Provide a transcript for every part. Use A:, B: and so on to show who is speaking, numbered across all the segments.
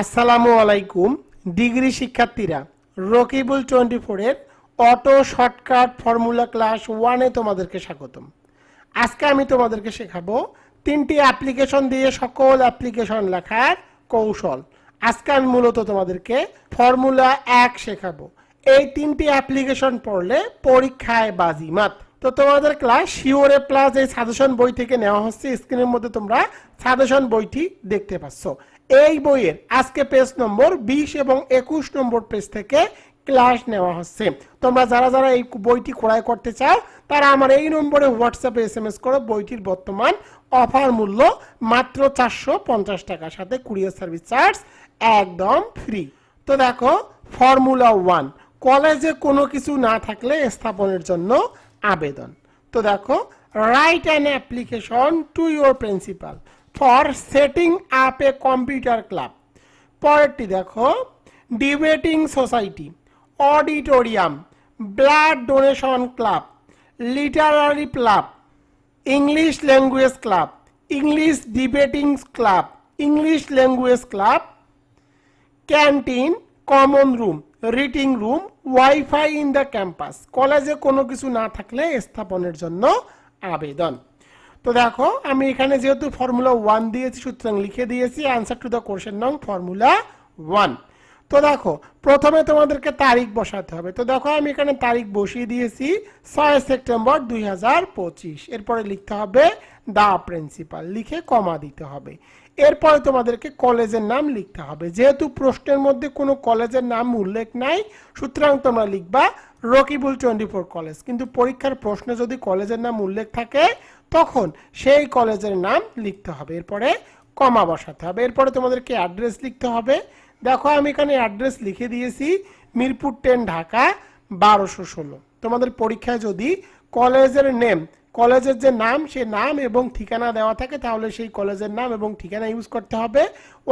A: আসসালামু আলাইকুম, ডিগ্রি শিক্ষার্থীরা, রকিবুল টোয়েন্টি ফোরের অটো শর্টকাট ফর্মুলা ক্লাস ওয়ানে তোমাদেরকে স্বাগতম। আজকে আমি তোমাদেরকে শেখাবো তিনটি অ্যাপ্লিকেশন দিয়ে সকল অ্যাপ্লিকেশন লেখার কৌশল। আজকে আমি মূলত তোমাদেরকে ফর্মুলা এক শেখাবো। এই তিনটি অ্যাপ্লিকেশন পড়লে পরীক্ষায় বাজিমাত। তো তোমাদের ক্লাস শিওরে প্লাস এই সাজেশন বই থেকে নেওয়া হচ্ছে, স্ক্রিনের মধ্যে তোমরা সাজেশন বইটি দেখতে পাচ্ছ। এই বইয়ের আজকে পেজ নম্বর বিশ এবং একুশ নম্বর পেজ থেকে ক্লাস নেওয়া হচ্ছে। তোমরা যারা যারা এই বইটি ক্রয় করতে চাও, তারা আমার এই নম্বরে হোয়াটসঅ্যাপে এস এম এস করো বইটির বর্তমান অফার মূল্য মাত্র চারশো পঞ্চাশ টাকার সাথে কুরিয়ার সার্ভিস চার্জ একদম ফ্রি তো দেখো ফর্মুলা ওয়ান কলেজে কোনো কিছু না থাকলে স্থাপনের জন্য আবেদন। তো দেখো write an application to your principal for setting up a computer club পরেরটি দেখো debating society auditorium blood donation club literary club English language club English debating club English language club canteen common room reading room wifi in the campus কলেজে কোনো কিছু না থাকলে স্থাপনের জন্য আবেদন। তো দেখো, আমি এখানে যেহেতু ফর্মুলা ওয়ান দিয়েছি, সুতরাং লিখে দিয়েছি অ্যান্সার টু দ্য কোশ্চেন নং ফর্মুলা ওয়ান তো দেখো, প্রথমে তোমাদেরকে তারিখ বসাতে হবে। তো দেখো, আমি এখানে তারিখ বসিয়ে দিয়েছি, ছয় সেপ্টেম্বর দুই হাজার পঁচিশ। এরপরে লিখতে হবে দা প্রিন্সিপাল লিখে কমা দিতে হবে। এরপরে তোমাদেরকে কলেজের নাম লিখতে হবে। যেহেতু প্রশ্নের মধ্যে কোনো কলেজের নাম উল্লেখ নাই, সুতরাং তোমরা লিখবা রকিবুল টোয়েন্টি ফোর কলেজ। কিন্তু পরীক্ষার প্রশ্নে যদি কলেজের নাম উল্লেখ থাকে, তখন সেই কলেজের নাম লিখতে হবে। এরপরে কমা বসাতে হবে। এরপরে তোমাদেরকে অ্যাড্রেস লিখতে হবে। দেখো, আমি এখানে অ্যাড্রেস লিখে দিয়েছি, মিরপুর টেন, ঢাকা, বারোশো ষোলো। তোমাদের পরীক্ষায় যদি কলেজের নেম কলেজের যে নাম, সে নাম এবং ঠিকানা দেওয়া থাকে, তাহলে সেই কলেজের নাম এবং ঠিকানা ইউজ করতে হবে।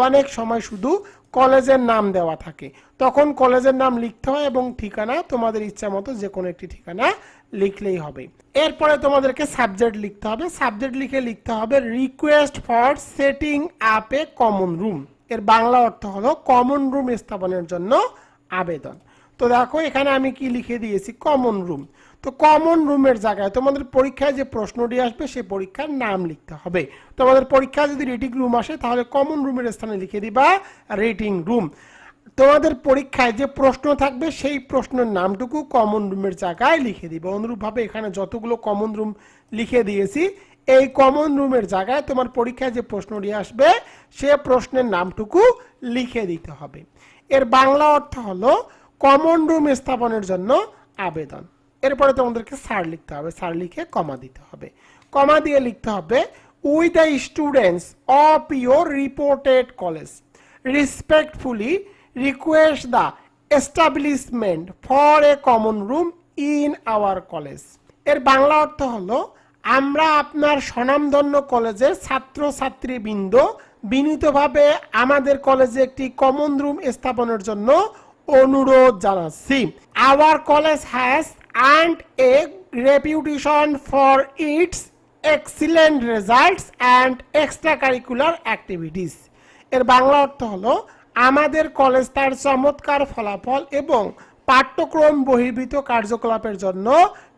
A: অনেক সময় শুধু কলেজের নাম দেওয়া থাকে। তখন কলেজের নাম লিখতে হয় এবং ঠিকানা তোমাদের ইচ্ছা মতো যে কোনো একটি ঠিকানা লিখলেই হবে। এরপরে তোমাদেরকে সাবজেক্ট লিখতে হবে। সাবজেক্ট লিখে লিখতে হবে request for setting up a common room এর বাংলা অর্থ হলো কমন রুম স্থাপনের জন্য আবেদন। তো দেখো, এখানে আমি কি লিখে দিয়েছি? কমন রুম তো কমন রুমের জায়গায় তোমাদের পরীক্ষায় যে প্রশ্নটি আসবে সেই পরীক্ষার নাম লিখতে হবে। তোমাদের পরীক্ষায় যদি রেটিং রুম আসে, তাহলে কমন রুমের স্থানে লিখে দিবা রেটিং রুম তোমাদের পরীক্ষায় যে প্রশ্ন থাকবে, সেই প্রশ্নের নামটুকু কমন রুমের জায়গায় লিখে দিবে। অনুরূপভাবে এখানে যতগুলো কমন রুম লিখে দিয়েছি, এই কমন রুমের জায়গায় তোমার পরীক্ষায় যে প্রশ্নটি আসবে, সে প্রশ্নের নামটুকু লিখে দিতে হবে। এর বাংলা অর্থ হলো কমন রুম স্থাপনের জন্য আবেদন। এরপরে তোমাদেরকে স্যার লিখতে হবে। স্যার লিখে কমা দিতে হবে। কমা দিয়ে লিখতে হবে we the students of your reported college respectfully request the establishment for a common room in our কলেজের বাংলা অর্থ হলো, আমরা আপনার স্বনামধন্য কলেজের ছাত্র ছাত্রীবৃন্দ বিনীতভাবে আমাদের কলেজে একটি কমন রুম স্থাপনের জন্য অনুরোধ জানাচ্ছি। Our college has a reputation for its excellent results and extra curricular activities এর বাংলা অর্থ হলো, আমাদের কলেজ তার চমৎকার ফলাফল এবং পাঠ্যক্রম বহির্ভূত কার্যকলাপের জন্য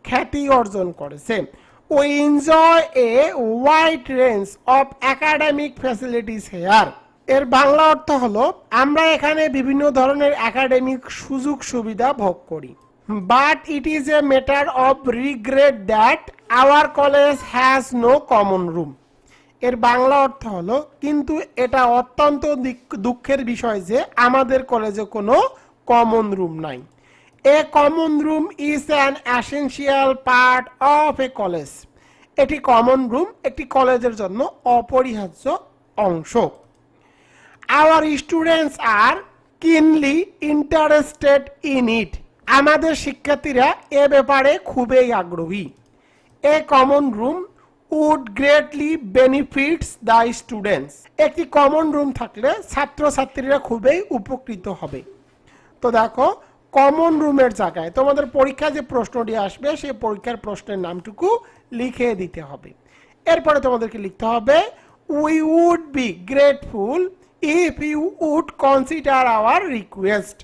A: খ্যাতি অর্জন করেছে। We enjoy a wide range of academic facilities here এর বাংলা অর্থ হলো, আমরা এখানে বিভিন্ন ধরনের একাডেমিক সুযোগ সুবিধা ভোগ করি। But it is a matter of regret that our college has no common room এর বাংলা অর্থ হলো, কিন্তু এটা অত্যন্ত দুঃখের বিষয় যে আমাদের কলেজে কোনো কমন রুম নাই। A common room is an essential part of a college এটি কমন রুম একটি কলেজের জন্য অপরিহার্য অংশ। আওয়ার স্টুডেন্টস আর কিনলি ইন্টারেস্টেড ইন ইট আমাদের শিক্ষার্থীরা এ ব্যাপারে খুবই আগ্রহী। A common room would greatly benefits the students একটি কমন রুম থাকলে ছাত্রছাত্রীরা খুবই উপকৃত হবে। তো দেখো কমন রুমের জায়গায় তোমাদের পরীক্ষায় যে প্রশ্নটি আসবে, সেই পরীক্ষার প্রশ্নের নামটুকু লিখে দিতে হবে। এরপরে তোমাদেরকে লিখতে হবে we would be grateful if you would consider our request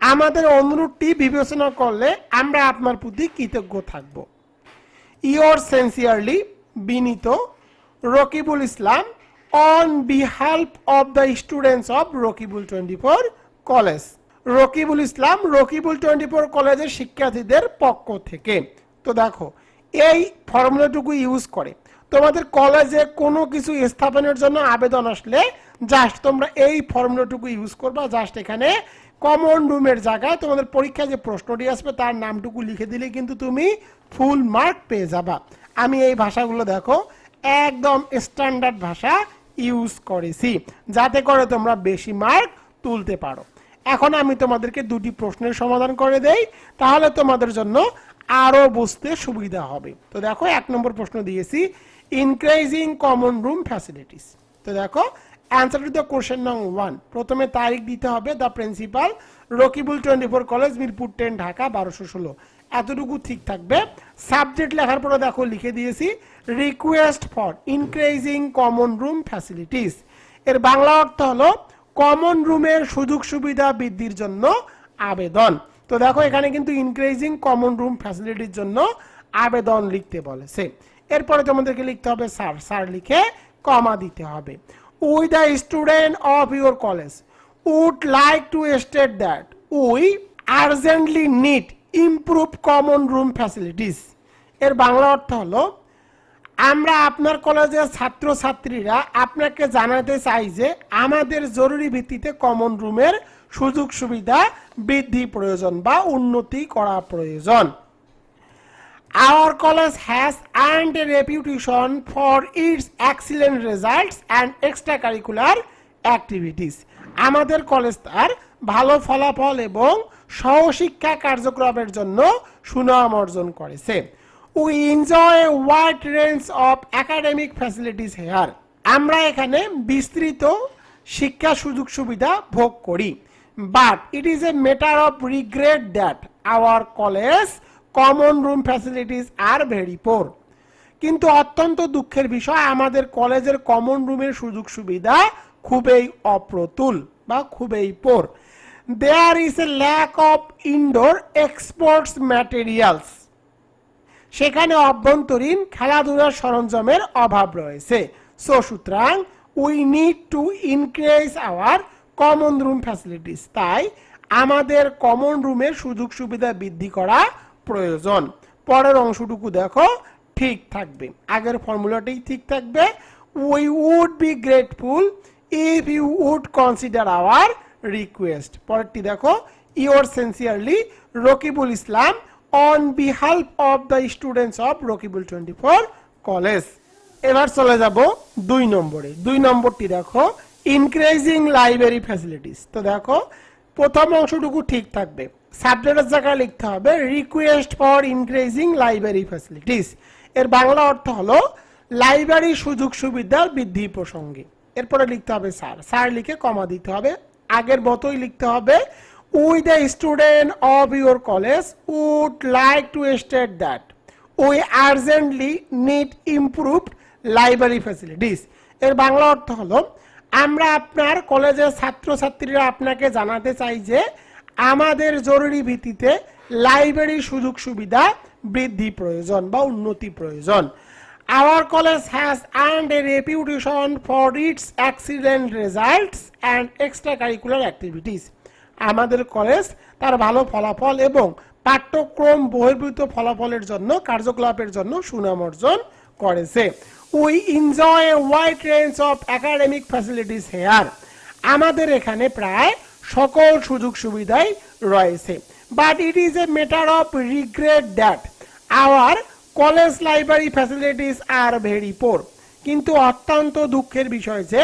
A: আমাদের অনুরোধটি বিবেচনা করলে আমরা আপনার প্রতি কৃতজ্ঞ থাকব। ইয়োর সেন্সিয়ারলি বিনীত Rakibul Islam on বিহাল্প of the students of Rakibul twenty four college. Rakibul Islam Rakibul twenty four কলেজের শিক্ষার্থীদের পক্ষ থেকে। তো দেখো, এই ফর্মুলাটুকু ইউজ করে। তোমাদের কলেজে কোনো কিছু স্থাপনের জন্য আবেদন আসলে জাস্ট তোমরা এই ফর্মুলাটুকু ইউজ করবা জাস্ট এখানে কমন রুমের জায়গায় তোমাদের পরীক্ষায় যে প্রশ্নটি আসবে তার নামটুকু লিখে দিলে কিন্তু তুমি ফুল মার্ক পেয়ে যাবা। আমি এই ভাষাগুলো দেখো, একদম স্ট্যান্ডার্ড ভাষা ইউজ করেছি, যাতে করে তোমরা বেশি মার্ক তুলতে পারো। এখন আমি তোমাদেরকে দুটি প্রশ্নের সমাধান করে দেই, তাহলে তোমাদের জন্য আরও বুঝতে সুবিধা হবে। তো দেখো, এক নম্বর প্রশ্ন দিয়েছি ইনক্রিজিং কমন রুম ফ্যাসিলিটিস তো দেখো অ্যান্সার টু দ্য কোশ্চেন নং ওয়ান প্রথমে তারিখ দিতে হবে the principal Rakibul twenty four college Mirpur ten Dhaka বারোশো ষোলো। এতটুকু ঠিক থাকবে। সাবজেক্ট লেখার পরে দেখো, লিখে দিয়েছি request for increasing common room facilities এর বাংলা অর্থ হলো কমন রুমের সুযোগ সুবিধা বৃদ্ধির জন্য আবেদন। তো দেখো, এখানে কিন্তু ইনক্রিজিং কমন রুম ফ্যাসিলিটির জন্য আবেদন লিখতে বলেছে। এরপরে তোমাদেরকে লিখতে হবে, স্যার স্যার লিখে কমা দিতে হবে। We the student of your college would like to state that we urgently need improve common room facilities এর বাংলা অর্থ হলো, আমরা আপনার কলেজের ছাত্রছাত্রীরা আপনাকে জানাতে চাই যে আমাদের জরুরি ভিত্তিতে কমন রুমের সুযোগ সুবিধা বৃদ্ধি প্রয়োজন বা উন্নতি করা প্রয়োজন। Our college has earned a reputation for its excellent results and extracurricular activities. আমাদের কলেজ তার ভালো ফলাফল এবং সহশিক্ষা কার্যক্রমের জন্য সুনাম অর্জন করেছে। We enjoy wide range of academic facilities here আমরা এখানে বিস্তৃত শিক্ষা সুযোগ সুবিধা ভোগ করি। But it is a matter of regret that our college common room facilities are very poor কিন্তু অত্যন্ত দুঃখের বিষয়, আমাদের কলেজের কমন রুমের সুযোগ সুবিধা খুবই অপ্রতুল বা খুবই poor there is a lack of indoor exports materials সেখানে অভ্যন্তরীণ খেলাধুলার সরঞ্জামের অভাব রয়েছে। সো সুতরাং we need to increase our common room facilities তাই, আমাদের কমন রুমের সুযোগ সুবিধা বৃদ্ধি করা প্রয়োজন। পরের অংশটুকু দেখো, ঠিক থাকবে। আগের ফর্মুলাটাই ঠিক থাকবে। We would be grateful if you would consider our request পরেরটি দেখো your sincerely Rakibul Islam on বিহাল্প of the students of Rakibul twenty four college এবার চলে যাব দুই নম্বরে। দুই নম্বরটি দেখো ইনক্রিজিং লাইব্রেরি ফ্যাসিলিটিস তো দেখো, প্রথম অংশটুকু ঠিক থাকবে। সাবজেক্টের জায়গায় লিখতে হবে request for increasing library facilities এর বাংলা অর্থ হলো লাইব্রেরি সুযোগ সুবিধার বৃদ্ধি প্রসঙ্গে। এরপরে লিখতে হবে স্যার স্যার লিখে কমা দিতে হবে। আগের মতোই লিখতে হবে we the student of your college would like to state that we urgently need improved library facilities এর বাংলা অর্থ হলো, আমরা আপনার কলেজের ছাত্রছাত্রীরা আপনাকে জানাতে চাই যে আমাদের জরুরি ভিত্তিতে লাইব্রেরি সুযোগ সুবিধা বৃদ্ধি প্রয়োজন বা উন্নতি প্রয়োজন। Our college has earned a reputation for its accident results and extra curricular activities আমাদের কলেজ তার ভালো ফলাফল এবং পাঠ্যক্রম বহির্ভূত ফলাফলের জন্য, কার্যকলাপের জন্য সুনাম অর্জন করেছে। We enjoy a wide range of academic facilities here আমাদের এখানে প্রায় সকল সুযোগ সুবিধাই রয়েছে। But it is a matter of regret that our college library facilities are very poor কিন্তু অত্যন্ত দুঃখের বিষয় যে,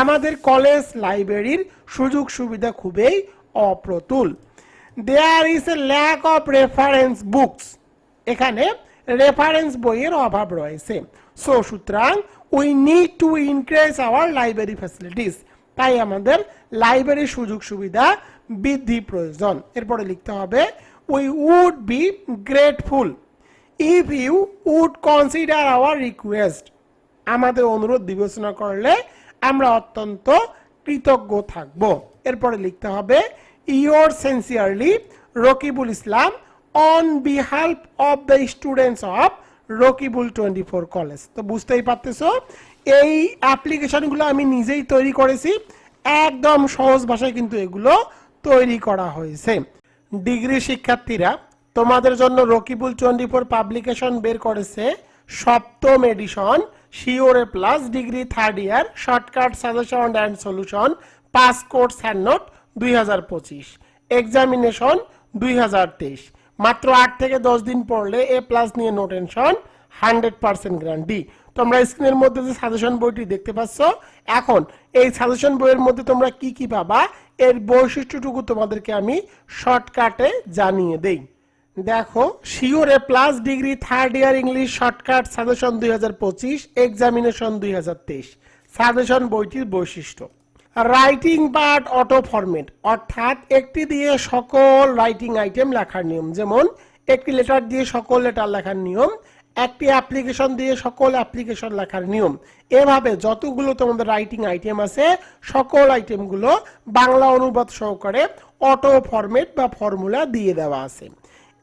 A: আমাদের কলেজ লাইব্রেরির সুযোগ সুবিধা খুবই অপ্রতুল। There is a lack of reference books এখানে রেফারেন্স বইয়ের অভাব রয়েছে। সো সুতরাং we need to increase our library facilities তাই আমাদের লাইব্রেরির সুযোগ সুবিধা বৃদ্ধি প্রয়োজন। এরপরে লিখতে হবে we would be grateful if you would consider our request আমাদের অনুরোধ বিবেচনা করলে আমরা অত্যন্ত কৃতজ্ঞ থাকব। এরপরে লিখতে হবে your sincerely Rakibul Islam on বিহাল্প of the students of Rakibul twenty four college তো বুঝতেই পারতেছো এই অ্যাপ্লিকেশনগুলো আমি নিজেই তৈরি করেছি। একদম সহজ ভাষায় কিন্তু এগুলো তৈরি করা হয়েছে। ডিগ্রি শিক্ষার্থীরা, তোমাদের জন্য রকিবুল ফোর পাবলিকেশন বের করেছে সপ্তম edition শিওরে plus, degree third year shortcut suggestion and solution pass course hand note দুই হাজার পঁচিশ এক্সামিনেশন দুই হাজার তেইশ। মাত্র আট থেকে দশ দিন পড়লে এ প্লাস নিয়ে নোটেনশন হান্ড্রেড পার্সেন্ট গ্যারান্টি তোমরা স্ক্রিনের মধ্যে যে সাজেশন বইটি দেখতে পাচ্ছ, এখন এই সাজেশন বইয়ের মধ্যে তোমরা কি কি পাবা, এর বৈশিষ্ট্যটুকু তোমাদেরকে আমি শর্টকাটে জানিয়ে দেই। দেখো শিওরে plus degree third year English shortcut suggestion দুই হাজার পঁচিশ এক্সামিনেশন দুই হাজার তেইশ। সাজেশন বইটির বৈশিষ্ট্য। রাইটিং পার্ট অটো ফরম্যাট অর্থাৎ একটি দিয়ে সকল রাইটিং আইটেম লেখার নিয়ম, যেমন একটি লেটার দিয়ে সকল লেটার লেখার নিয়ম একটি অ্যাপ্লিকেশন দিয়ে সকল অ্যাপ্লিকেশন লেখার নিয়ম। এভাবে যতগুলো তোমাদের রাইটিং আইটেম আছে, সকল আইটেমগুলো বাংলা অনুবাদ সহকারে অটো ফরম্যাট বা ফর্মুলা দিয়ে দেওয়া আছে।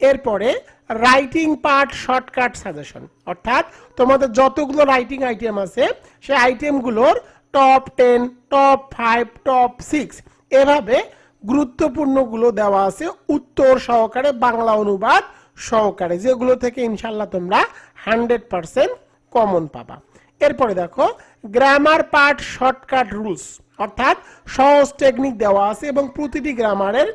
A: এরপরে রাইটিং পার্ট শর্টকাট সাজেশন অর্থাৎ তোমাদের যতগুলো রাইটিং আইটেম আছে, সেই আইটেমগুলোর top ten top five top six এভাবে গুরুত্বপূর্ণগুলো দেওয়া আছে উত্তর সহকারে বাংলা অনুবাদ সহকারে, যেগুলো থেকে ইনশাল্লাহ তোমরা হান্ড্রেড পারসেন্ট কমন পাবা। এরপরে দেখো গ্রামার পার্ট শর্টকাট রুলস অর্থাৎ সহজ টেকনিক দেওয়া আছে এবং প্রতিটি গ্রামারের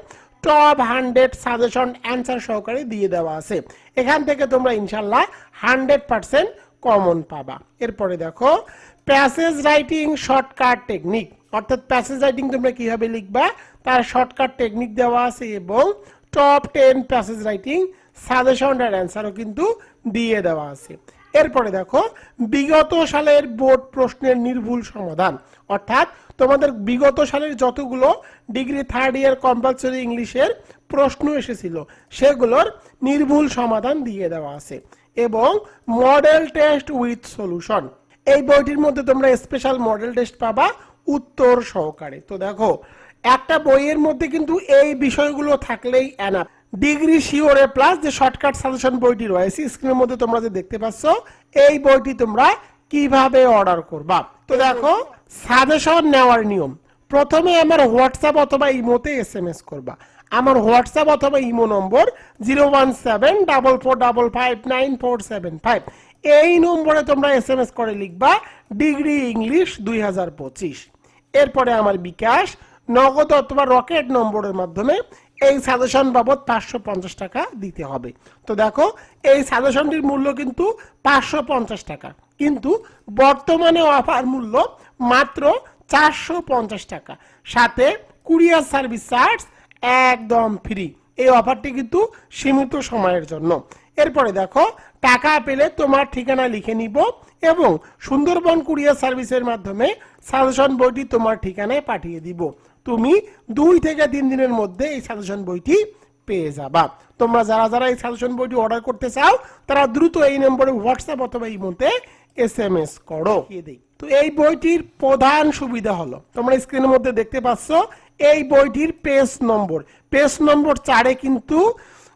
A: টপ হান্ড্রেড সাজেশন অ্যান্সার সহকারে দিয়ে দেওয়া আছে। এখান থেকে তোমরা ইনশাল্লাহ হান্ড্রেড পারসেন্ট কমন পাবা। এরপরে দেখো প্যাসেজ রাইটিং শর্টকাট টেকনিক অর্থাৎ প্যাসেজ রাইটিং তোমরা কীভাবে লিখবা? তার শর্টকাট টেকনিক দেওয়া আছে এবং top ten passage writing suggestion and অ্যান্সারও কিন্তু দিয়ে দেওয়া আছে। এরপরে দেখো, বিগত সালের বোর্ড প্রশ্নের নির্ভুল সমাধান। অর্থাৎ তোমাদের বিগত সালের যতগুলো ডিগ্রি থার্ড ইয়ার কম্পালসরি ইংলিশের প্রশ্ন এসেছিল, সেগুলোর নির্ভুল সমাধান দিয়ে দেওয়া আছে এবং মডেল টেস্ট উইথ সলিউশন এই বইটির মধ্যে তোমরা স্পেশাল মডেল টেস্ট পাবা উত্তর সহকারে। তো দেখো, একটা বইয়ের মধ্যে কিন্তু এই বিষয়গুলো থাকলেই এনাফ ডিগ্রি শিওরে প্লাস যে শর্টকাট সাজেশন বইটি রয়েছে। স্ক্রিনের মধ্যে তোমরা যে দেখতে পাচ্ছ, এই বইটি তোমরা কীভাবে অর্ডার করবা? তো দেখো সাজেশন নেওয়ার নিয়ম। প্রথমে আমার হোয়াটসঅ্যাপ অথবা ইমোতে এস এম এস করবা। আমার হোয়াটসঅ্যাপ অথবা ইমো নম্বর zero one seven double four double five nine four seven five এই নম্বরে তোমরা এস এম এস করে লিখবা, ডিগ্রি ইংলিশ দুই হাজার পঁচিশ। এরপরে আমার বিকাশ নগদ অথবা রকেট নম্বরের মাধ্যমে এই সাজেশন বাবদ পাঁচশো পঞ্চাশ টাকা দিতে হবে। তো দেখো, এই সাজেশনটির মূল্য কিন্তু পাঁচশো পঞ্চাশ টাকা। কিন্তু বর্তমানে অফার মূল্য মাত্র চারশো পঞ্চাশ টাকা। সাথে কুরিয়ার সার্ভিস চার্জ একদম ফ্রি এই অফারটি কিন্তু সীমিত সময়ের জন্য। এরপরে দেখো, টাকা পেলে তোমার ঠিকানা লিখে নিব এবং সুন্দরবন কুরিয়ার সার্ভিসের মাধ্যমে সাজেশন বইটি তোমার ঠিকানায় পাঠিয়ে দিব। তুমি দুই থেকে তিন দিনের মধ্যে এই সাজেশন বইটি পেয়ে যাবা। তোমরা যারা যারা এই সাজেশন বইটি অর্ডার করতে চাও, তারা দ্রুত এই নম্বরে হোয়াটসঅ্যাপ অথবা ইমোতে এস এম এস করো। তো এই বইটির প্রধান সুবিধা হলো, তোমরা স্ক্রিনের মধ্যে দেখতে পাচ্ছ, এই বইটির পেজ নম্বর পেজ নম্বর চারে কিন্তু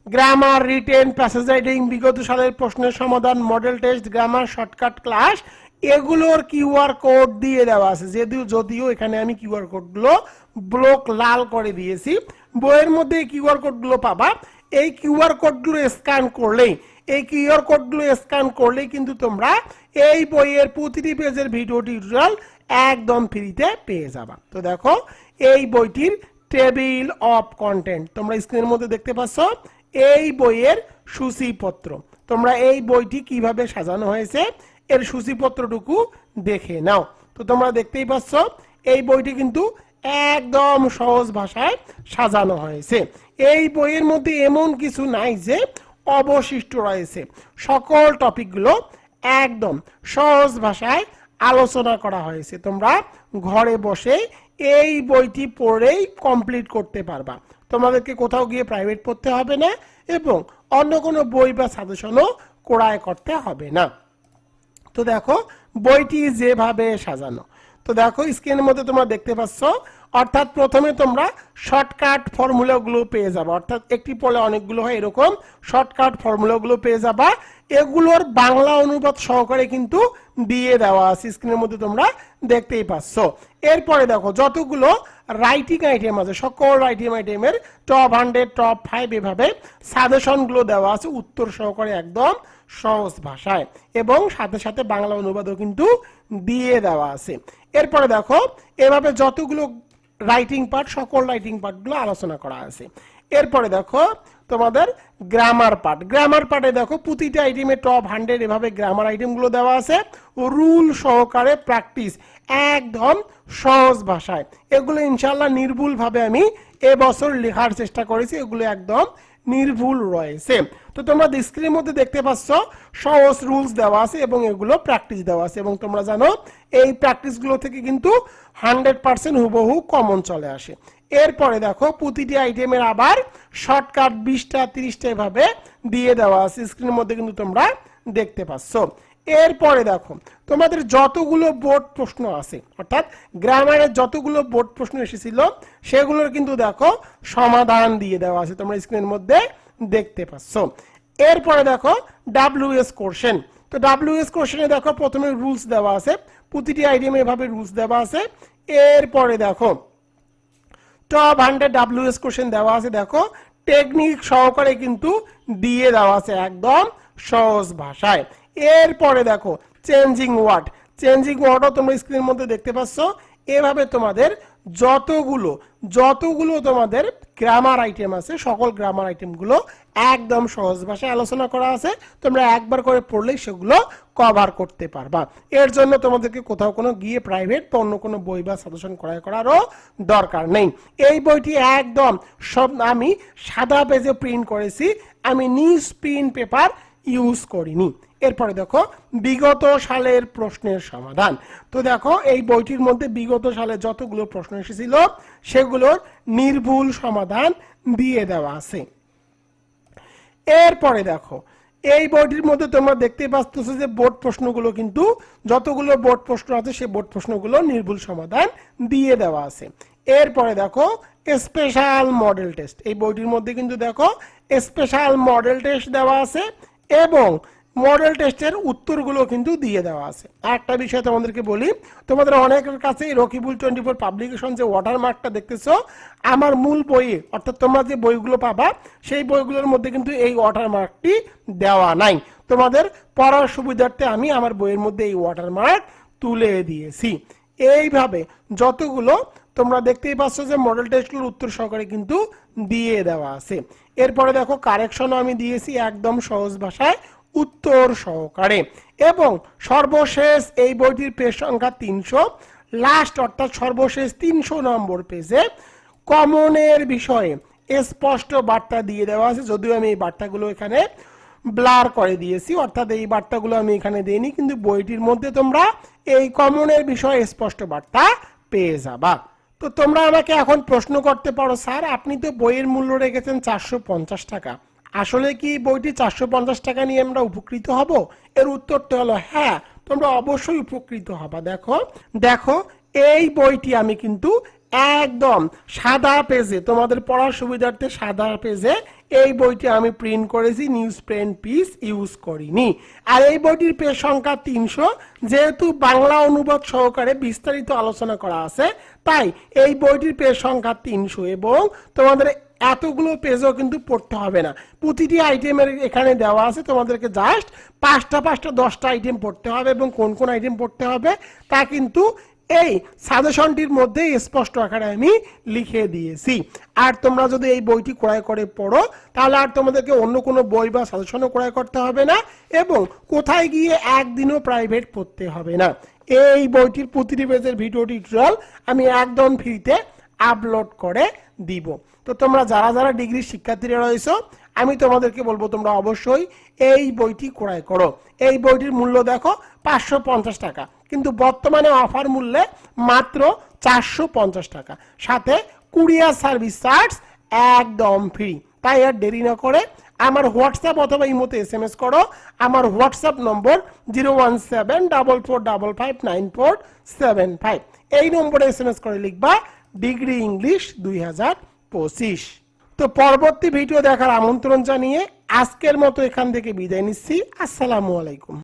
A: গ্রামার রিটেন প্যাসেজ রাইটিং বিগত সালের প্রশ্নের সমাধান model test grammar shortcut class এগুলোর কিউআর কোড দিয়ে দেওয়া আছে। যদিও যদিও এখানে আমি কিউআর কোডগুলো ব্লক লাল করে দিয়েছি, বইয়ের মধ্যে এই কিউআর কোডগুলো পাবা। এই কিউআর কোডগুলো স্ক্যান করলেই, এই কিউআর কোডগুলো স্ক্যান করলেই কিন্তু তোমরা এই বইয়ের প্রতিটি পেজের ভিডিও টিউটোরিয়াল একদম ফ্রিতে পেয়ে যাবা। তো দেখো, এই বইটির টেবিল অফ কন্টেন্ট, তোমরা স্ক্রিনের মধ্যে দেখতে পাচ্ছ, এই বইয়ের সূচিপত্র। তোমরা এই বইটি কীভাবে সাজানো হয়েছে এর সূচিপত্রটুকু দেখে নাও। তো তোমরা দেখতেই পাচ্ছ, এই বইটি কিন্তু একদম সহজ ভাষায় সাজানো হয়েছে। এই বইয়ের মধ্যে এমন কিছু নাই যে অবশিষ্ট রয়েছে। সকল টপিকগুলো একদম সহজ ভাষায় আলোচনা করা হয়েছে। তোমরা ঘরে বসে এই বইটি পড়েই কমপ্লিট করতে পারবা। তোমাদেরকে কোথাও গিয়ে প্রাইভেট পড়তে হবে না এবং অন্য কোনো বই বা সাজেশনও ক্রয় করতে হবে না। তো দেখো, বইটি যেভাবে সাজানো। তো দেখো স্ক্রিনের মধ্যে তোমরা দেখতে পাচ্ছ, অর্থাৎ প্রথমে তোমরা শর্টকাট ফর্মুলাগুলো পেয়ে যাবে। অর্থাৎ একটি পলে অনেকগুলো হয়, এরকম শর্টকাট ফর্মুলাগুলো পেয়ে যাবা। এগুলোর বাংলা অনুবাদ সহকারে কিন্তু দিয়ে দেওয়া আছে স্ক্রিনের মধ্যে তোমরা দেখতেই পাচ্ছ। এরপরে দেখো, যতগুলো রাইটিং আইটেম আছে, সকল রাইটিং আইটেমের টপ হান্ড্রেড টপ ফাইভ এভাবে সাজেশনগুলো দেওয়া আছে, উত্তর সহকারে একদম সহজ ভাষায়। এবং সাথে সাথে বাংলা অনুবাদও কিন্তু দিয়ে দেওয়া আছে। এরপরে দেখো, এভাবে যতগুলো রাইটিং পার্ট সকল রাইটিং পার্টগুলো আলোচনা করা আছে। এরপরে দেখো, তোমাদের গ্রামার পার্ট গ্রামার পার্টে দেখো, প্রতিটা আইটেমে টপ হান্ড্রেড এভাবে গ্রামার আইটেমগুলো দেওয়া আছে। রুল সহকারে প্র্যাকটিস একদম সহজ ভাষায়। এগুলো ইনশাল্লাহ নির্ভুলভাবে আমি এবছর লেখার চেষ্টা করেছি। এগুলো একদম নির্ভুল রয়েছে। তো তোমরা স্ক্রিনের মধ্যে দেখতে পাচ্ছ, সহজ রুলস দেওয়া আছে এবং এগুলো প্র্যাকটিস দেওয়া আছে এবং তোমরা জানো, এই প্র্যাকটিসগুলো থেকে কিন্তু হান্ড্রেড পার্সেন্ট হুবহু কমন চলে আসে। এরপরে দেখো, প্রতিটি আইটেমের আবার শর্টকাট বিশটা, তিরিশটা এভাবে দিয়ে দেওয়া আছে। স্ক্রিনের মধ্যে কিন্তু তোমরা দেখতে পাচ্ছ। এরপরে দেখো, তোমাদের যতগুলো বোর্ড প্রশ্ন আছে, অর্থাৎ গ্রামারের যতগুলো বোর্ড প্রশ্ন এসেছিল, সেগুলোর কিন্তু দেখো সমাধান দিয়ে দেওয়া আছে তোমরা স্ক্রিনের মধ্যে দেখতে পাচ্ছ। এরপরে দেখো ডাব্লিউএস কোশ্চেন তো ডাব্লিউএস কোশ্চেনে দেখো প্রথমে রুলস দেওয়া আছে, প্রতিটি আইটেমে এভাবে রুলস দেওয়া আছে। এরপরে দেখো টপ হান্ড্রেড ডাব্লিউএস কোশ্চেন দেওয়া আছে, দেখো টেকনিক সহকারে কিন্তু দিয়ে দেওয়া আছে একদম সহজ ভাষায়। এরপরে দেখো চেঞ্জিং ওয়ার্ড চেঞ্জিং ওয়ার্ডও তোমরা স্ক্রিনের মধ্যে দেখতে পাচ্ছ। এভাবে তোমাদের যতগুলো যতগুলো তোমাদের গ্রামার আইটেম আছে, সকল গ্রামার আইটেমগুলো একদম সহজ ভাষায় আলোচনা করা আছে। তোমরা একবার করে পড়লেই সেগুলো কভার করতে পারবা। এর জন্য তোমাদেরকে কোথাও কোনো গিয়ে প্রাইভেট বা অন্য কোনো বই বা সাজেশন ক্রয় করারও দরকার নেই। এই বইটি একদম সব আমি সাদা পেজে প্রিন্ট করেছি। আমি নিউজ প্রিন্ট পেপার ইউজ করিনি। এরপরে দেখো, বিগত সালের প্রশ্নের সমাধান। তো দেখো, এই বইটির মধ্যে বিগত সালে যতগুলো প্রশ্ন এসেছিল, সেগুলোর নির্ভুল সমাধান দিয়ে দেওয়া আছে। এরপরে দেখো, এই বইটির মধ্যে তোমরা দেখতে পাচ্ছ যে বোর্ড প্রশ্নগুলো কিন্তু যতগুলো বোর্ড প্রশ্ন আছে সেই বোর্ড প্রশ্নগুলো নির্ভুল সমাধান দিয়ে দেওয়া আছে। এরপরে দেখো স্পেশাল মডেল টেস্ট এই বইটির মধ্যে কিন্তু দেখো স্পেশাল মডেল টেস্ট দেওয়া আছে এবং মডেল টেস্টের উত্তরগুলো কিন্তু দিয়ে দেওয়া আছে। একটা বিষয় তোমাদেরকে বলি, তোমাদের অনেকের কাছে রকিবুল টোয়েন্টি ফোর পাবলিকেশন যে ওয়াটারমার্কটা দেখতেছো, আমার মূল বইয়ে, অর্থাৎ তোমরা যে বইগুলো পাবা, সেই বইগুলোর মধ্যে কিন্তু এই ওয়াটারমার্কটি দেওয়া নাই। তোমাদের পড়ার সুবিধার্থে আমি আমার বইয়ের মধ্যে এই ওয়াটারমার্ক তুলে দিয়েছি। এইভাবে যতগুলো তোমরা দেখতেই পাচ্ছ যে মডেল টেস্টগুলোর উত্তর সহকারে কিন্তু দিয়ে দেওয়া আছে। এরপরে দেখো কারেকশনও আমি দিয়েছি একদম সহজ ভাষায়। উত্তর সহকারে। এবং সর্বশেষ এই বইটির পেজ সংখ্যা তিনশো। লাস্ট অর্থাৎ সর্বশেষ তিনশো নম্বর পেজে কমনের বিষয়ে স্পষ্ট বার্তা দিয়ে দেওয়া আছে। যদিও আমি এই বার্তাগুলো এখানে ব্লার করে দিয়েছি, অর্থাৎ এই বার্তাগুলো আমি এখানে দিইনি, কিন্তু বইটির মধ্যে তোমরা এই কমনের বিষয়ে স্পষ্ট বার্তা পেয়ে যাবা। তো তোমরা আমাকে এখন প্রশ্ন করতে পারো, স্যার। আপনি তো বইয়ের মূল্য রেখেছেন চারশো পঞ্চাশ টাকা। আসলে কি বইটি চারশো পঞ্চাশ টাকা নিয়ে আমরা উপকৃত হব? এর উত্তরটা হলো হ্যাঁ তোমরা অবশ্যই উপকৃত হবা। দেখো দেখো, এই বইটি আমি কিন্তু একদম সাদা পেজে, তোমাদের পড়ার সুবিধার্থে সাদা পেজে এই বইটি আমি প্রিন্ট করেছি নিউজ প্রিন্ট পিস ইউজ করিনি। আর এই বইটির পেজ সংখ্যা তিনশো, যেহেতু বাংলা অনুবাদ সহকারে বিস্তারিত আলোচনা করা আছে, তাই এই বইটির পেজ সংখ্যা তিনশো এবং তোমাদের এতগুলো পেজও কিন্তু পড়তে হবে না। প্রতিটি আইটেমের এখানে দেওয়া আছে, তোমাদেরকে জাস্ট পাঁচটা পাঁচটা দশটা আইটেম পড়তে হবে এবং কোন কোন আইটেম পড়তে হবে তা কিন্তু এই সাজেশনটির মধ্যে স্পষ্ট আকারে আমি লিখে দিয়েছি। আর তোমরা যদি এই বইটি ক্রয় করে পড়ো, তাহলে আর তোমাদেরকে অন্য কোনো বই বা সাজেশনও ক্রয় করতে হবে না এবং কোথায় গিয়ে একদিনও প্রাইভেট পড়তে হবে না। এই বইটির প্রতিটি পেজের ভিডিও টিউটোরিয়াল আমি একদম ফ্রিতে আপলোড করে দিব। তো তোমরা যারা যারা ডিগ্রি শিক্ষার্থীরা রয়েছো, আমি তোমাদেরকে বলব তোমরা অবশ্যই এই বইটি ক্রয় করো। এই বইটির মূল্য দেখো, পাঁচশো পঞ্চাশ টাকা। কিন্তু বর্তমানে অফার মূল্যে মাত্র চারশো পঞ্চাশ টাকা। সাথে কুরিয়ার সার্ভিস চার্জ একদম ফ্রি। তাই আর দেরি না করে আমার হোয়াটসঅ্যাপ অথবা ইমোতে এস এম এস করো। আমার হোয়াটসঅ্যাপ নম্বর zero one seven double four double five nine four seven five. এই নম্বরে এস এম এস করে লিখবা ডিগ্রি ইংলিশ দুই হাজার পঁচিশ। তো পরবর্তী ভিডিও দেখার আমন্ত্রণ জানিয়ে আজকের মতো এখান থেকে বিদায় নিচ্ছি। আসসালামু আলাইকুম।